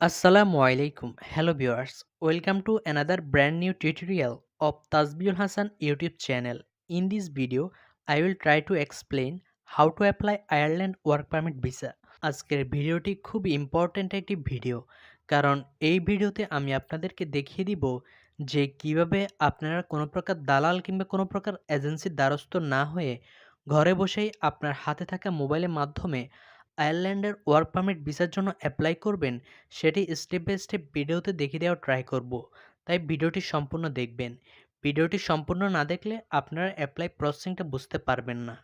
আসসালামু আলাইকুম। Hello viewers welcome to another brand new tutorial of Tajbiul Hasan YouTube channel in this video I will try to explain how to apply Ireland work permit visa আজকের ভিডিওটি খুব important একটি video কারণ এই ভিডিওতে আমি আপনাদেরকে দেখিয়ে দিব যে কীভাবে আপনারা কোনো প্রকার দালাল কিংবা কোনো প্রকার এজেন্সির দ্বারস্থ না হয়ে ঘরে বসেই আপনার হাতে থাকা মোবাইলের মাধ্যমে আয়ারল্যান্ডের ওয়ার্ক পারমিট ভিসার জন্য অ্যাপ্লাই করবেন, সেটি স্টেপ বাই স্টেপ ভিডিওতে দেখিয়ে দেওয়ার ট্রাই করব। তাই ভিডিওটি সম্পূর্ণ দেখবেন। ভিডিওটি সম্পূর্ণ না দেখলে আপনারা অ্যাপ্লাই প্রসেসিংটা বুঝতে পারবেন না।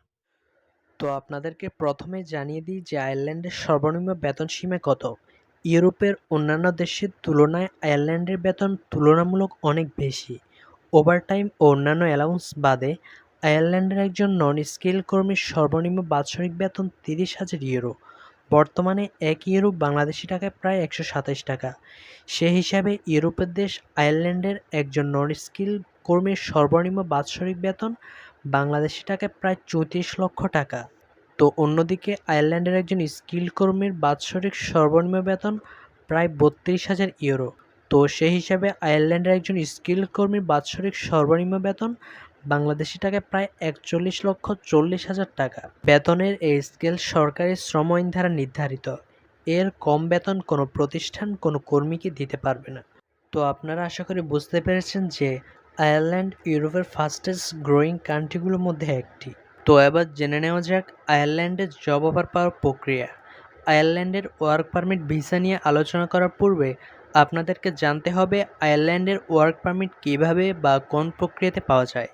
তো আপনাদেরকে প্রথমে জানিয়ে দিই যে আয়ারল্যান্ডের সর্বনিম্ন বেতন সীমা কত। ইউরোপের অন্যান্য দেশের তুলনায় আয়ারল্যান্ডের বেতন তুলনামূলক অনেক বেশি। ওভারটাইম ও অন্যান্য অ্যালাউন্স বাদে আয়ারল্যান্ডের একজন নন স্কিল কর্মীর সর্বনিম্ন বাৎসরিক বেতন তিরিশ হাজার ইউরো। বর্তমানে এক ইউরো বাংলাদেশি টাকায় প্রায় একশো সাতাশ টাকা। সে হিসাবে ইউরোপের দেশ আয়ারল্যান্ডের একজন নন স্কিল কর্মীর সর্বনিম্ন বাৎসরিক বেতন বাংলাদেশি টাকায় প্রায় চৌত্রিশ লক্ষ টাকা। তো অন্যদিকে আয়ারল্যান্ডের একজন স্কিল কর্মীর বাৎসরিক সর্বনিম্ন বেতন প্রায় বত্রিশ হাজার ইউরো। তো সেই হিসাবে আয়ারল্যান্ডের একজন স্কিল কর্মীর বাৎসরিক সর্বনিম্ন বেতন বাংলাদেশি টাকায় প্রায় একচল্লিশ লক্ষ চল্লিশ হাজার টাকা। বেতনের এই স্কেল সরকারি শ্রম আইন দ্বারা নির্ধারিত। এর কম বেতন কোনো প্রতিষ্ঠান, কোনো কর্মীকে দিতে পারবে না। তো আপনারা আশা করি বুঝতে পেরেছেন যে আয়ারল্যান্ড ইউরোপের ফাস্টেস্ট গ্রোয়িং কান্ট্রিগুলোর মধ্যে একটি। তো এবার জেনে নেওয়া যাক আয়ারল্যান্ডের জব অফার পাওয়ার প্রক্রিয়া। আয়ারল্যান্ডের ওয়ার্ক পারমিট ভিসা নিয়ে আলোচনা করার পূর্বে আপনাদেরকে জানতে হবে আয়ারল্যান্ডের ওয়ার্ক পারমিট কীভাবে বা কোন প্রক্রিয়াতে পাওয়া যায়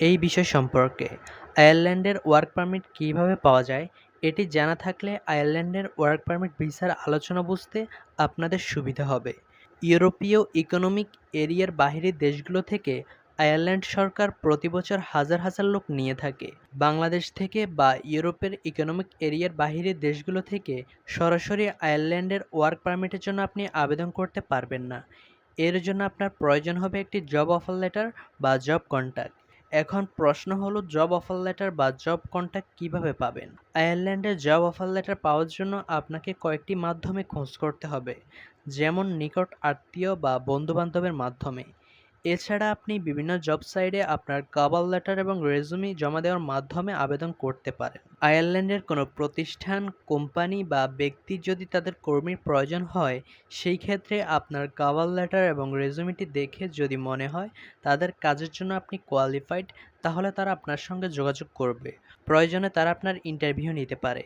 এই বিষয় সম্পর্কে। আয়ারল্যান্ডের ওয়ার্ক পারমিট কীভাবে পাওয়া যায় এটি জানা থাকলে আয়ারল্যান্ডের ওয়ার্ক পারমিট ভিসার আলোচনা বুঝতে আপনাদের সুবিধা হবে। ইউরোপীয় ইকোনমিক এরিয়ার বাহিরের দেশগুলো থেকে আয়ারল্যান্ড সরকার প্রতি বছর হাজার হাজার লোক নিয়ে থাকে। বাংলাদেশ থেকে বা ইউরোপের ইকোনমিক এরিয়ার বাহিরের দেশগুলো থেকে সরাসরি আয়ারল্যান্ডের ওয়ার্ক পারমিটের জন্য আপনি আবেদন করতে পারবেন না। এর জন্য আপনার প্রয়োজন হবে একটি জব অফার লেটার বা জব কন্ট্যাক্ট এখন প্রশ্ন হলো জব অফার লেটার বা জব কন্ট্যাক্ট কীভাবে পাবেন? আয়ারল্যান্ডের জব অফার লেটার পাওয়ার জন্য আপনাকে কয়েকটি মাধ্যমে খোঁজ করতে হবে। যেমন নিকট আত্মীয় বা বন্ধুবান্ধবের মাধ্যমে। এছাড়া আপনি বিভিন্ন জব সাইটে আপনার কাভার লেটার এবং রেজুমি জমা দেওয়ার মাধ্যমে আবেদন করতে পারেন। আয়ারল্যান্ডের কোনো প্রতিষ্ঠান, কোম্পানি বা ব্যক্তি যদি তাদের কর্মীর প্রয়োজন হয়, সেই ক্ষেত্রে আপনার কাভার লেটার এবং রেজুমিটি দেখে যদি মনে হয় তাদের কাজের জন্য আপনি কোয়ালিফাইড তাহলে তারা আপনার সঙ্গে যোগাযোগ করবে। প্রয়োজনে তারা আপনার ইন্টারভিউ নিতে পারে।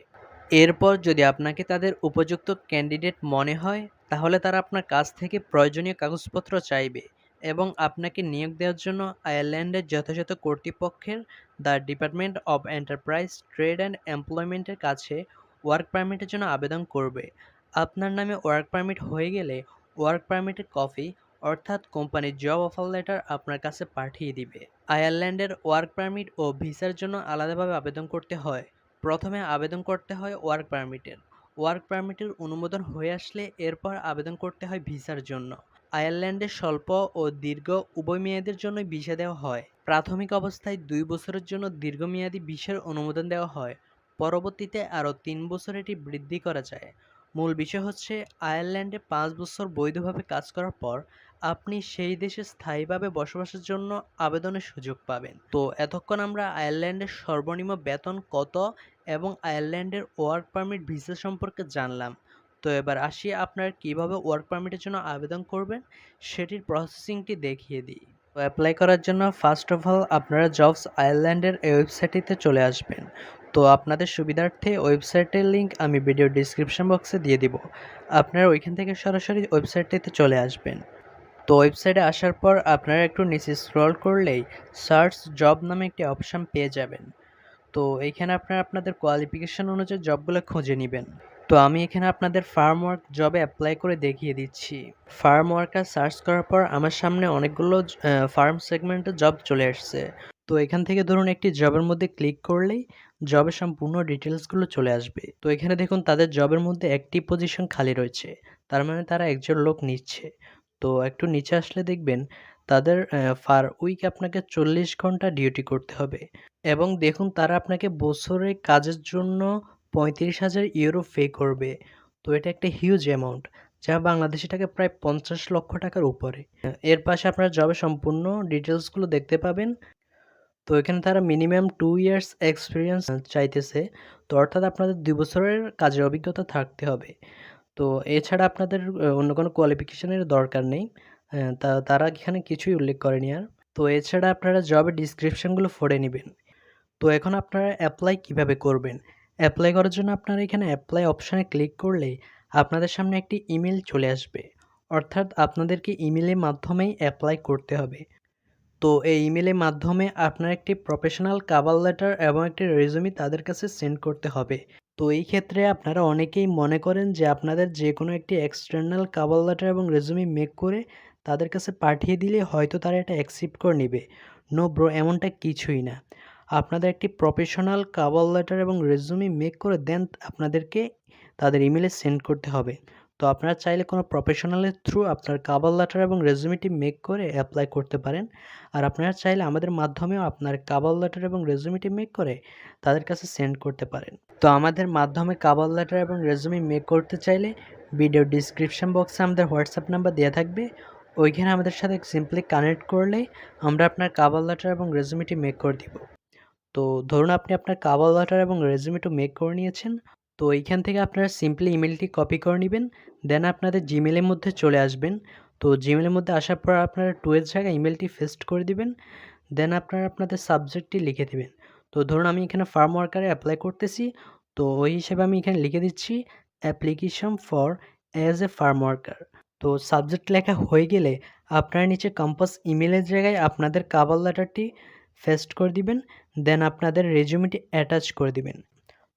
এরপর যদি আপনাকে তাদের উপযুক্ত ক্যান্ডিডেট মনে হয়, তাহলে তারা আপনার কাছ থেকে প্রয়োজনীয় কাগজপত্র চাইবে। এবং আপনাকে নিয়োগ দেওয়ার জন্য আয়ারল্যান্ডের যথাযথ কর্তৃপক্ষের the department of enterprise, trade and এমপ্লয়মেন্টের কাছে ওয়ার্ক পারমিটের জন্য আবেদন করবে। আপনার নামে ওয়ার্ক পারমিট হয়ে গেলে ওয়ার্ক পারমিটের কপি অর্থাৎ কোম্পানির জব অফার লেটার আপনার কাছে পাঠিয়ে দিবে। আয়ারল্যান্ডের ওয়ার্ক পারমিট ও ভিসার জন্য আলাদাভাবে আবেদন করতে হয়। প্রথমে আবেদন করতে হয় ওয়ার্ক পারমিটের। ওয়ার্ক পারমিটের অনুমোদন হয়ে আসলে এরপর আবেদন করতে হয় ভিসার জন্য। আয়ারল্যান্ডে স্বল্প ও দীর্ঘ উভয় মেয়াদের জন্যই ভিসা দেওয়া হয়। প্রাথমিক অবস্থায় দুই বছরের জন্য দীর্ঘমেয়াদী ভিসার অনুমোদন দেওয়া হয়। পরবর্তীতে আরও তিন বছর এটি বৃদ্ধি করা যায়। মূল বিষয় হচ্ছে, আয়ারল্যান্ডে পাঁচ বছর বৈধভাবে কাজ করার পর আপনি সেই দেশে স্থায়ীভাবে বসবাসের জন্য আবেদনের সুযোগ পাবেন। তো এতক্ষণ আমরা আয়ারল্যান্ডের সর্বনিম্ন বেতন কত এবং আয়ারল্যান্ডের ওয়ার্ক পারমিট ভিসা সম্পর্কে জানলাম। তো এবার আসি আপনারা কীভাবে ওয়ার্ক পারমিটের জন্য আবেদন করবেন? সেটির প্রসেসিংটি দেখিয়ে দিই। তো অ্যাপ্লাই করার জন্য ফার্স্ট অফ অল আপনারা জবস আয়ারল্যান্ডের এই ওয়েবসাইটটিতে চলে আসবেন। তো আপনাদের সুবিধার্থে ওয়েবসাইটের লিঙ্ক আমি ভিডিও ডিসক্রিপশন বক্সে দিয়ে দিব। আপনারা ওইখান থেকে সরাসরি ওয়েবসাইটটিতে চলে আসবেন। তো ওয়েবসাইটে আসার পর আপনারা একটু নিচে স্ক্রল করলেই সার্চ জব নামে একটি অপশান পেয়ে যাবেন। তো এইখানে আপনারা আপনাদের কোয়ালিফিকেশন অনুযায়ী জবগুলো খুঁজে নেবেন। তো আমি এখানে আপনাদের ফার্ম ওয়ার্ক জবে অ্যাপ্লাই করে দেখিয়ে দিচ্ছি। ফার্ম ওয়ার্কার সার্চ করার পর আমার সামনে অনেকগুলো ফার্ম সেগমেন্টে জব চলে আসছে। তো এখান থেকে ধরুন একটি জবের মধ্যে ক্লিক করলেই জবের সম্পূর্ণ ডিটেলসগুলো চলে আসবে। তো এখানে দেখুন তাদের জবের মধ্যে একটি পজিশন খালি রয়েছে, তার মানে তারা একজন লোক নিচ্ছে। তো একটু নিচে আসলে দেখবেন তাদের ফার উইক আপনাকে চল্লিশ ঘণ্টা ডিউটি করতে হবে। এবং দেখুন তারা আপনাকে বছরে কাজের জন্য পঁয়ত্রিশ হাজার ইউরো পে করবে। তো এটা একটা হিউজ অ্যামাউন্ট যা বাংলাদেশি টাকা প্রায় পঞ্চাশ লক্ষ টাকার উপরে। এর পাশে আপনারা জবে সম্পূর্ণ ডিটেলসগুলো দেখতে পাবেন। তো এখানে তারা মিনিমাম টু ইয়ার্স এক্সপিরিয়েন্স চাইতেছে। তো অর্থাৎ আপনাদের দুই বছরের কাজের অভিজ্ঞতা থাকতে হবে। তো এছাড়া আপনাদের অন্য কোনো কোয়ালিফিকেশনের দরকার নেই। তা, তারা এখানে কিছুই উল্লেখ করেনি আর। তো এছাড়া আপনারা জবের ডিসক্রিপশানগুলো পড়ে নেবেন। তো এখন আপনারা অ্যাপ্লাই কীভাবে করবেন? অ্যাপ্লাই করার জন্য আপনারা এখানে অ্যাপ্লাই অপশানে ক্লিক করলে আপনাদের সামনে একটি ইমেল চলে আসবে। অর্থাৎ আপনাদেরকে ইমেলের মাধ্যমেই অ্যাপ্লাই করতে হবে। তো এই ইমেলের মাধ্যমে আপনার একটি প্রফেশনাল কাভার লেটার এবং একটি রেজুমি তাদের কাছে সেন্ড করতে হবে। তো এই ক্ষেত্রে আপনারা অনেকেই মনে করেন যে আপনাদের যে কোনো একটি এক্সটার্নাল কাভার লেটার এবং রেজুমি মেক করে তাদের কাছে পাঠিয়ে দিলে হয়তো তারা এটা অ্যাকসেপ্ট করে নেবে। নো ব্রো এমনটা কিছুই না। আপনাদের একটি প্রফেশনাল কাভার লেটার এবং রেজুমি মেক করে দেন আপনাদেরকে তাদের ইমেলে সেন্ড করতে হবে। তো আপনারা চাইলে কোনো প্রফেশনালের থ্রু আপনার কাভার লেটার এবং রেজুমিটি মেক করে অ্যাপ্লাই করতে পারেন। আর আপনারা চাইলে আমাদের মাধ্যমেও আপনার কাভার লেটার এবং রেজুমিটি মেক করে তাদের কাছে সেন্ড করতে পারেন। তো আমাদের মাধ্যমে কাভার লেটার এবং রেজুমি মেক করতে চাইলে ভিডিও ডিসক্রিপশন বক্সে আমাদের হোয়াটসঅ্যাপ নাম্বার দেওয়া থাকবে। ওইখানে আমাদের সাথে সিম্পলি কানেক্ট করলেই আমরা আপনার কাভার লেটার এবং রেজুমিটি মেক করে দিব। তো ধরুন আপনি আপনার কাভার লেটার এবং রেজুমিটি মেক করে নিয়েছেন, তো এইখান থেকে আপনারা সিম্পলি ইমেলটি কপি করে নেবেন দেন আপনাদের জিমেলের মধ্যে চলে আসবেন। তো জিমেলের মধ্যে আসার পর আপনারা টুয়ের জায়গায় ইমেলটি ফেস্ট করে দিবেন দেন আপনারা আপনাদের সাবজেক্টটি লিখে দেবেন। তো ধরুন আমি এখানে ফার্ম ওয়ার্কারে অ্যাপ্লাই করতেছি, তো ওই হিসেবে আমি এখানে লিখে দিচ্ছি application for as a farm worker তো সাবজেক্ট লেখা হয়ে গেলে আপনারা নিচে কম্পাস ইমেলের জায়গায় আপনাদের কাভার লেটারটি ফেস্ট করে দিবেন দেন আপনাদের রেজুমিটি অ্যাটাচ করে দিবেন।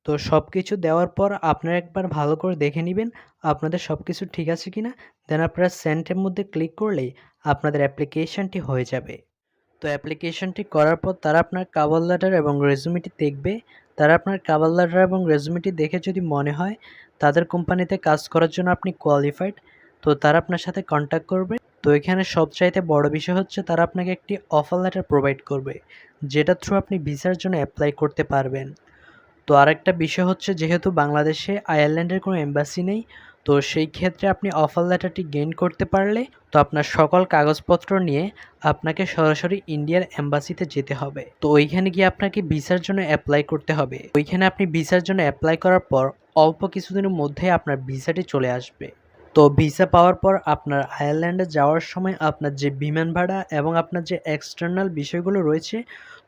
তো সব কিছু দেওয়ার পর আপনারা একবার ভালো করে দেখে নেবেন, আপনাদের সব কিছু ঠিক আছে কি না দেন আপনারা সেন্টের মধ্যে ক্লিক করলেই আপনাদের অ্যাপ্লিকেশনটি হয়ে যাবে। তো অ্যাপ্লিকেশনটি করার পর তারা আপনার কাভার লেটার এবং রেজুমিটি দেখবে, তারা আপনার কাভার লেটার এবং রেজুমিটি দেখে যদি মনে হয়, তাদের কোম্পানিতে কাজ করার জন্য আপনি কোয়ালিফাইড তো তারা আপনার সাথে কন্ট্যাক্ট করবে। তো এখানে সবচাইতে বড় বিষয় হচ্ছে তারা আপনাকে একটি অফার লেটার প্রোভাইড করবে, যেটা থ্রু আপনি ভিসার জন্য অ্যাপ্লাই করতে পারবেন। তো আরেকটা বিষয় হচ্ছে যেহেতু বাংলাদেশে, আয়ারল্যান্ডের কোনো এম্বাসি নেই, তো সেই ক্ষেত্রে আপনি অফার লেটারটি গেইন করতে পারলে, তো আপনার সকল কাগজপত্র নিয়ে আপনাকে সরাসরি ইন্ডিয়ার এম্বাসিতে যেতে হবে। তো ওইখানে গিয়ে আপনাকে ভিসার জন্য অ্যাপ্লাই করতে হবে। ওইখানে আপনি ভিসার জন্য অ্যাপ্লাই করার পর অল্প কিছুদিনের মধ্যে আপনার ভিসাটি চলে আসবে। তো ভিসা পাওয়ার পর আপনার আয়ারল্যান্ডে যাওয়ার সময় আপনার যে বিমান ভাড়া এবং আপনার যে এক্সটার্নাল বিষয়গুলো রয়েছে,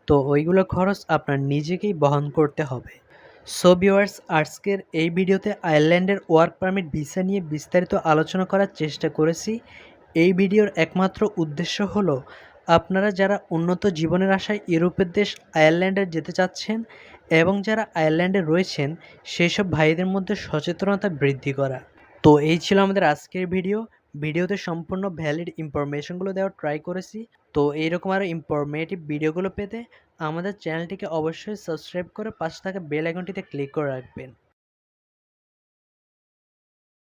তো ওইগুলো খরচ আপনার নিজেকেই বহন করতে হবে। সো ভিওয়ার্স আজকের এই ভিডিওতে আয়ারল্যান্ডের ওয়ার্ক পারমিট ভিসা নিয়ে বিস্তারিত আলোচনা করার চেষ্টা করেছি। এই ভিডিওর একমাত্র উদ্দেশ্য হলো, আপনারা যারা উন্নত জীবনের আশায় ইউরোপের দেশ আয়ারল্যান্ডে যেতে চাচ্ছেন এবং যারা আয়ারল্যান্ডে রয়েছেন সেই সব ভাইদের মধ্যে সচেতনতা বৃদ্ধি করা। তো এই ছিল আমাদের আজকের ভিডিও ভিডিওতে সম্পূর্ণ ভ্যালিড ইনফরমেশনগুলো দেওয়ার ট্রাই করেছি। তো এইরকম আরও ইনফরমেটিভ ভিডিওগুলো পেতে আমাদের চ্যানেলটিকে অবশ্যই সাবস্ক্রাইব করে পাশে থাকা বেল আইকনটিতে ক্লিক করে রাখবেন।